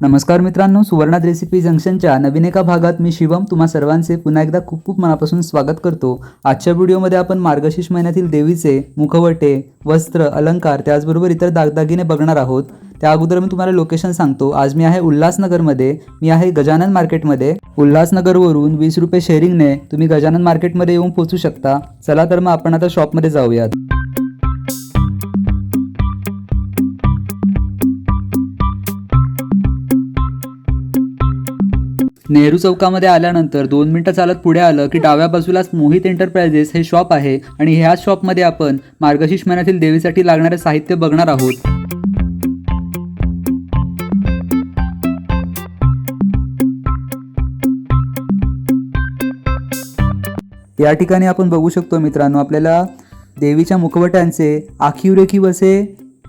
नमस्कार मित्रांनो सुवर्णात रेसिपी जंक्शनच्या नवीन एका भागात मी शिवम तुम्हा सर्वांचे पुन्हा एकदा खूप खूप मनापासून स्वागत करतो. आजच्या व्हिडिओमध्ये आपण मार्गशीर्ष महिन्यातील देवीचे मुखवटे वस्त्र अलंकार त्याचबरोबर इतर दागदागिने बघणार आहोत. त्या अगोदर मी तुम्हाला लोकेशन सांगतो. आज मी आहे उल्हासनगरमध्ये. मी आहे गजानन मार्केटमध्ये. उल्हासनगरवरून वीस रुपये शेअरिंगने तुम्ही गजानन मार्केटमध्ये येऊन पोहोचू शकता. चला तर मग आपण आता शॉपमध्ये जाऊयात. नेहरू चौकामध्ये आल्यानंतर दोन मिनिटं चालत पुढे आलं की डाव्या बाजूलाच मोहित एंटरप्राइजेस हे शॉप आहे आणि ह्याच शॉपमध्ये आपण मार्गशीर्ष महिन्यातील देवीसाठी लागणारे साहित्य बघणार आहोत. या ठिकाणी आपण बघू शकतो मित्रांनो आपल्याला देवीच्या मुखवट्यांचे आखीव रेखीव असे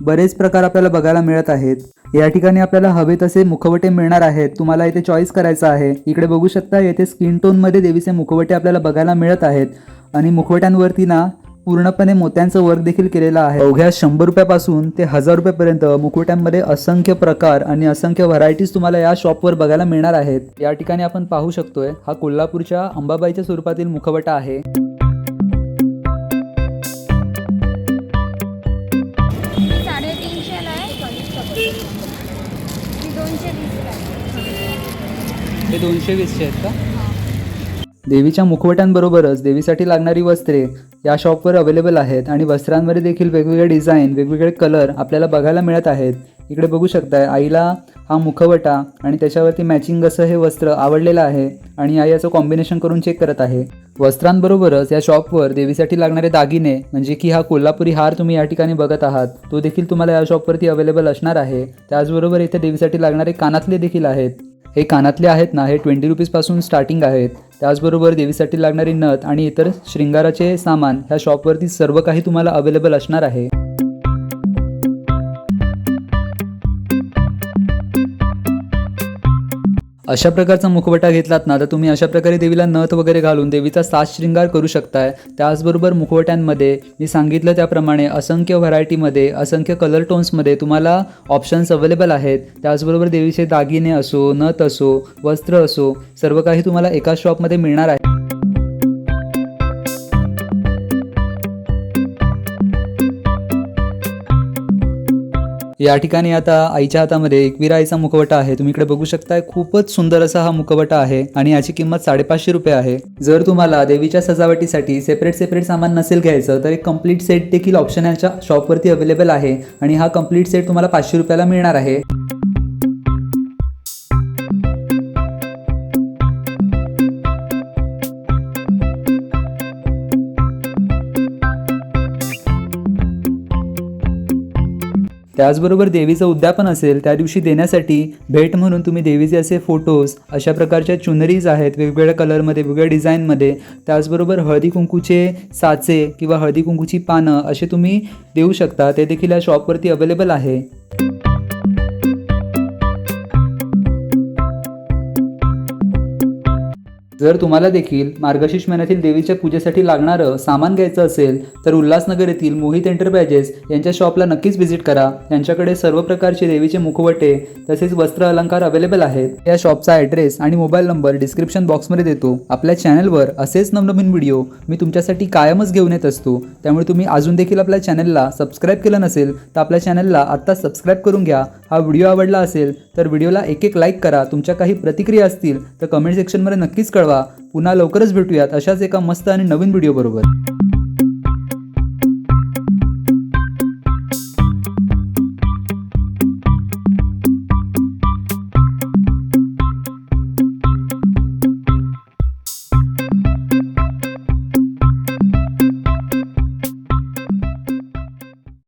बरेच प्रकार आपल्याला बघायला मिळत आहेत. या ठिकाणी आपल्याला हवे तसे मुखवटे मिळणार आहेत. तुम्हाला इथे चॉईस करायचं आहे. इकडे बघू शकता येथे स्किन टोनमध्ये देवीचे मुखवटे आपल्याला बघायला मिळत आहेत. आणि मुखवट्यांवरती ना पूर्णपणे मोत्यांचं वर्क देखील केलेलं आहे. अवघ्या शंभर रुपयापासून ते हजार रुपयापर्यंत मुखवट्यांमध्ये असंख्य प्रकार आणि असंख्य व्हरायटीज तुम्हाला या शॉपवर बघायला मिळणार आहेत. या ठिकाणी आपण पाहू शकतोय हा कोल्हापूरच्या अंबाबाईच्या स्वरूपातील मुखवटा आहे. ही दोनशे हे दोनशे वीसचे आहेत का? देवीच्या मुखवट्यांबरोबरच देवीसाठी लागणारी वस्त्रे या शॉपवर अवेलेबल आहेत आणि वस्त्रांमध्ये देखील वेगवेगळे डिझाईन वेगवेगळे कलर आपल्याला बघायला मिळत आहेत. इकडे बघू शकताय आईला हा मुखवटा आणि त्याच्यावरती मॅचिंग असं हे वस्त्र आवडलेलं आहे आणि आई याचं कॉम्बिनेशन करून चेक करत आहे. वस्त्रांबरोबरच या शॉपवर देवीसाठी लागणारे दागिने म्हणजे की हा कोल्हापुरी हार तुम्ही या ठिकाणी बघत आहात तो देखील तुम्हाला या शॉपवरती अवेलेबल असणार आहे. त्याचबरोबर इथे देवीसाठी लागणारे कानातले देखील आहेत. हे कानातले आहेत ना हे ट्वेंटी रुपीजपासून स्टार्टिंग आहेत. त्याचबरोबर देवीसाठी लागणारी नथ आणि इतर श्रृंगाराचे सामान ह्या शॉपवरती सर्व काही तुम्हाला अवेलेबल असणार आहे. अशा प्रकारचा मुखवटा घेतलात ना तर तुम्ही अशा प्रकारे देवीला नथ वगैरे घालून देवीचा सात शृंगार करू शकताय. त्याचबरोबर मुखवट्यांमध्ये मी सांगितलं त्याप्रमाणे असंख्य व्हरायटीमध्ये असंख्य कलर टोन्समध्ये तुम्हाला ऑप्शन्स अवेलेबल आहेत. त्याचबरोबर देवीचे दागिने असो नथ असो वस्त्र असो सर्व काही तुम्हाला एका शॉपमध्ये मिळणार आहे. या ठिकाणी आता आईच्या हातामध्ये एकवीर आईचा मुखवटा आहे. तुम्ही इकडे बघू शकताय खूपच सुंदर असा हा मुखवटा आहे आणि याची किंमत साडेपाचशे रुपये आहे. जर तुम्हाला देवीच्या सजावटीसाठी सेपरेट सेपरेट सामान नसेल घ्यायचं तर एक कंप्लीट सेट देखील ऑप्शन याच्या शॉपवरती अवेलेबल आहे आणि हा कंप्लीट सेट तुम्हाला पाचशे रुपयाला मिळणार आहे. त्याचबरोबर देवीचं उद्यापन असेल त्या दिवशी देण्यासाठी भेट म्हणून तुम्ही देवीचे असे फोटोज अशा प्रकारच्या चुनरीज आहेत वेगवेगळ्या कलरमध्ये वेगवेगळ्या डिझाईनमध्ये त्याचबरोबर हळदी कुंकूचे साचे किंवा हळदी कुंकूची पानं असे तुम्ही देऊ शकता. ते देखील या शॉपवरती अवेलेबल आहे. जर तुम्हाला देखील मार्गशीर्ष महिन्यातील देवीच्या पूजेसाठी लागणारं सामान घ्यायचं असेल तर उल्हासनगर येथील मोहित एंटरप्रायजेस यांच्या शॉपला नक्कीच व्हिजिट करा. यांच्याकडे सर्व प्रकारचे देवीचे मुखवटे तसेच वस्त्र अलंकार अवेलेबल आहेत. या शॉपचा ॲड्रेस आणि मोबाईल नंबर डिस्क्रिप्शन बॉक्समध्ये देतो. आपल्या चॅनलवर असेच नवनवीन व्हिडिओ मी तुमच्यासाठी कायमच घेऊन येत असतो. त्यामुळे तुम्ही अजून देखील आपल्या चॅनलला सबस्क्राईब केलं नसेल तर आपल्या चॅनलला आत्ता सबस्क्राईब करून घ्या. हा व्हिडिओ आवडला असेल तर व्हिडिओला एक एक लाईक करा. तुमच्या काही प्रतिक्रिया असतील तर कमेंट सेक्शनमध्ये नक्कीच कळवा. पुन्हा लवकरच भेटूयात अशाच एका मस्त आणि नवीन व्हिडिओ बरोबर.